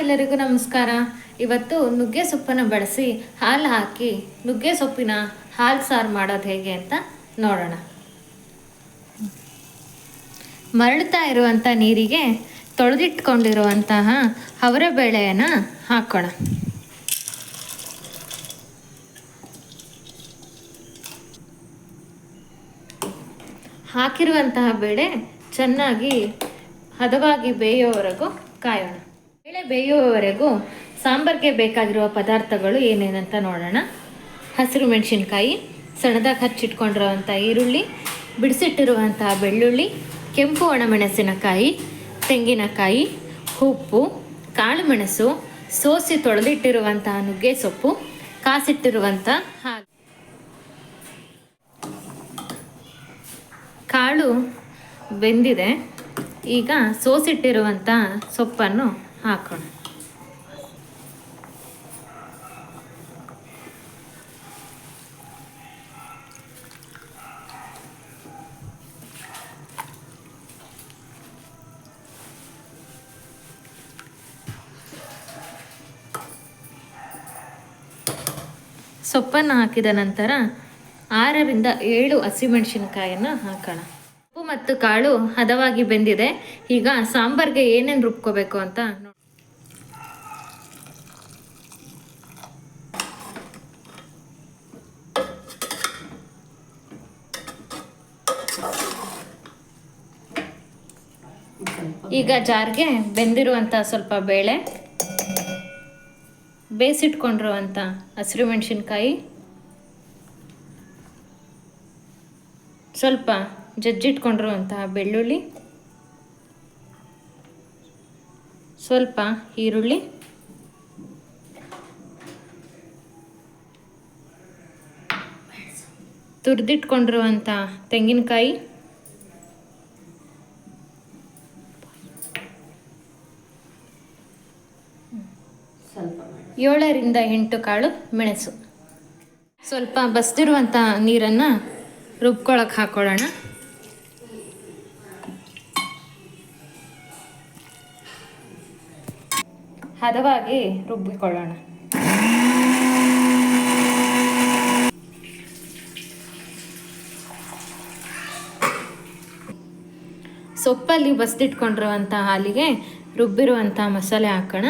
ಎಲ್ಲರಿಗೂ ನಮಸ್ಕಾರ. ಇವತ್ತು ನುಗ್ಗೆ ಸೊಪ್ಪನ್ನು ಬಳಸಿ ಹಾಲು ಹಾಕಿ, ನುಗ್ಗೆ ಸೊಪ್ಪಿನ ಹಾಲು ಸಾರು ಮಾಡೋದು ಹೇಗೆ ಅಂತ ನೋಡೋಣ. ಮರಳುತ್ತಾ ಇರುವಂಥ ನೀರಿಗೆ ತೊಳೆದಿಟ್ಕೊಂಡಿರುವಂತಹ ಅವರೆ ಬೇಳೆಯನ್ನು ಹಾಕೋಣ. ಹಾಕಿರುವಂತಹ ಬೇಳೆ ಚೆನ್ನಾಗಿ ಹದವಾಗಿ ಬೇಯೋವರೆಗೂ ಕಾಯೋಣ. ಬೇಳೆ ಬೇಯುವವರೆಗೂ ಸಾಂಬಾರಿಗೆ ಬೇಕಾಗಿರುವ ಪದಾರ್ಥಗಳು ಏನೇನಂತ ನೋಡೋಣ. ಹಸಿರು ಮೆಣಸಿನ್ಕಾಯಿ ಸಣ್ಣದಾಗಿ ಹಚ್ಚಿಟ್ಕೊಂಡಿರುವಂಥ ಈರುಳ್ಳಿ ಬಿಡಿಸಿಟ್ಟಿರುವಂತಹ ಬೆಳ್ಳುಳ್ಳಿ, ಕೆಂಪು ಒಣಮೆಣಸಿನಕಾಯಿ, ತೆಂಗಿನಕಾಯಿ, ಉಪ್ಪು ಕಾಳುಮೆಣಸು ಸೋಸಿ ತೊಳೆದಿಟ್ಟಿರುವಂತಹ ನುಗ್ಗೆ ಸೊಪ್ಪು ಕಾಸಿಟ್ಟಿರುವಂಥ ಹಾಲು ಕಾಳು ಬೆಂದಿದೆ. ಈಗ ಸೋಸಿಟ್ಟಿರುವಂಥ ಸೊಪ್ಪನ್ನು ಹಾಕೋಣ ಸೊಪ್ಪನ್ನು ಹಾಕಿದ ನಂತರ ಆರರಿಂದ ಏಳು ಹಸಿಮೆಣಸಿನಕಾಯನ್ನು ಹಾಕೋಣ. ಮತ್ತು ಕಾಳು ಹದವಾಗಿ ಬೆಂದಿದೆ. ಈಗ ಸಾಂಬಾರ್ಗೆ ಏನೇನು ರುಬ್ಕೋಬೇಕು ಅಂತ ಈಗ ಜಾರ್ಗೆ ಬೆಂದಿರುವಂಥ ಸ್ವಲ್ಪ ಬೇಳೆ ಬೇಯಿಸಿಟ್ಕೊಂಡಿರುವಂಥ ಹಸಿರು ಮೆಣಸಿನ್ಕಾಯಿ, ಸ್ವಲ್ಪ ಜಜ್ಜಿಟ್ಕೊಂಡಿರುವಂತಹ ಬೆಳ್ಳುಳ್ಳಿ. ಸ್ವಲ್ಪ ಈರುಳ್ಳಿ. ತುರಿದಿಟ್ಕೊಂಡಿರುವಂಥ ತೆಂಗಿನಕಾಯಿ. ಏಳರಿಂದ ಎಂಟು ಕಾಳು ಮೆಣಸು. ಸ್ವಲ್ಪ ಬಸ್ದಿರುವಂಥ ನೀರನ್ನು ರುಬ್ಕೊಳಕ್ಕೆ ಹಾಕೊಳ್ಳೋಣ. ಹದವಾಗಿ ರುಬ್ಬಿಕೊಳ್ಳೋಣ. ಸೊಪ್ಪಲ್ಲಿ ಬಸ್ದಿಟ್ಕೊಂಡಿರುವಂಥ ಹಾಲಿಗೆ ರುಬ್ಬಿರುವಂಥ ಮಸಾಲೆ ಹಾಕೋಣ.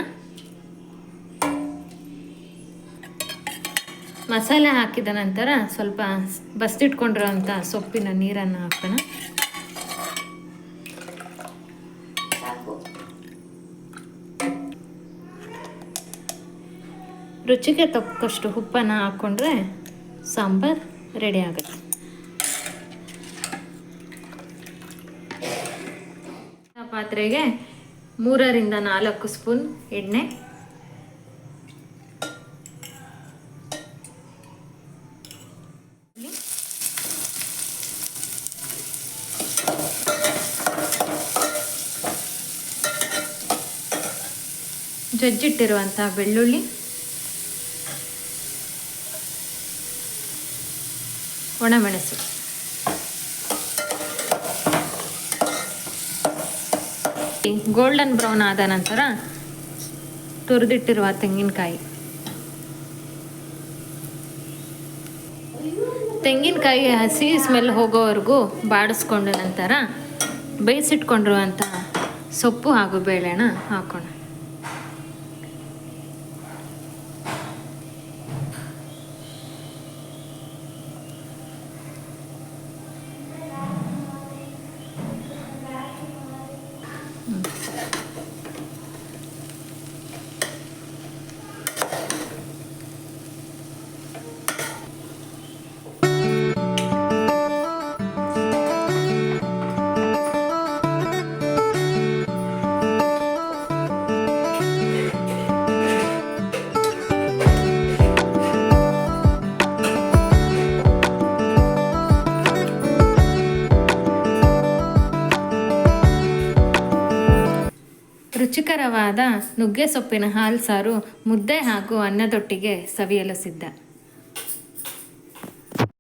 ಮಸಾಲೆ ಹಾಕಿದ ನಂತರ ಸ್ವಲ್ಪ ಬಸ್ದಿಟ್ಕೊಂಡಿರುವಂಥ ಸೊಪ್ಪಿನ ನೀರನ್ನು ಹಾಕೋಣ. ರುಚಿಗೆ ತಕ್ಕಷ್ಟು ಉಪ್ಪನ್ನು ಹಾಕ್ಕೊಂಡ್ರೆ ಸಾಂಬಾರ್ ರೆಡಿ ಆಗುತ್ತೆ. ಪಾತ್ರೆಗೆ ಮೂರರಿಂದ ನಾಲ್ಕು ಸ್ಪೂನ್ ಎಣ್ಣೆ. ಜಜ್ಜಿಟ್ಟಿರುವಂತಹ ಬೆಳ್ಳುಳ್ಳಿ. ಒಣಮೆಣಸು ಗೋಲ್ಡನ್ ಬ್ರೌನ್ ಆದ ನಂತರ ತುರಿದಿಟ್ಟಿರುವ ತೆಂಗಿನಕಾಯಿ. ತೆಂಗಿನಕಾಯಿ ಹಸಿ ಸ್ಮೆಲ್ ಹೋಗೋವರೆಗೂ ಬಾಡಿಸ್ಕೊಂಡ ನಂತರ ಬೇಯಿಸಿಟ್ಕೊಂಡಿರುವಂಥ ಸೊಪ್ಪು ಹಾಗೂ ಬೇಳೆನ ಹಾಕೋಣ. ರುಚಿಕರವಾದ ನುಗ್ಗೆ ಸೊಪ್ಪಿನ ಹಾಲು ಸಾರು ಮುದ್ದೆ ಹಾಗೂ ಅನ್ನದೊಟ್ಟಿಗೆ ಸವಿಯಲು ಸಿದ್ಧ.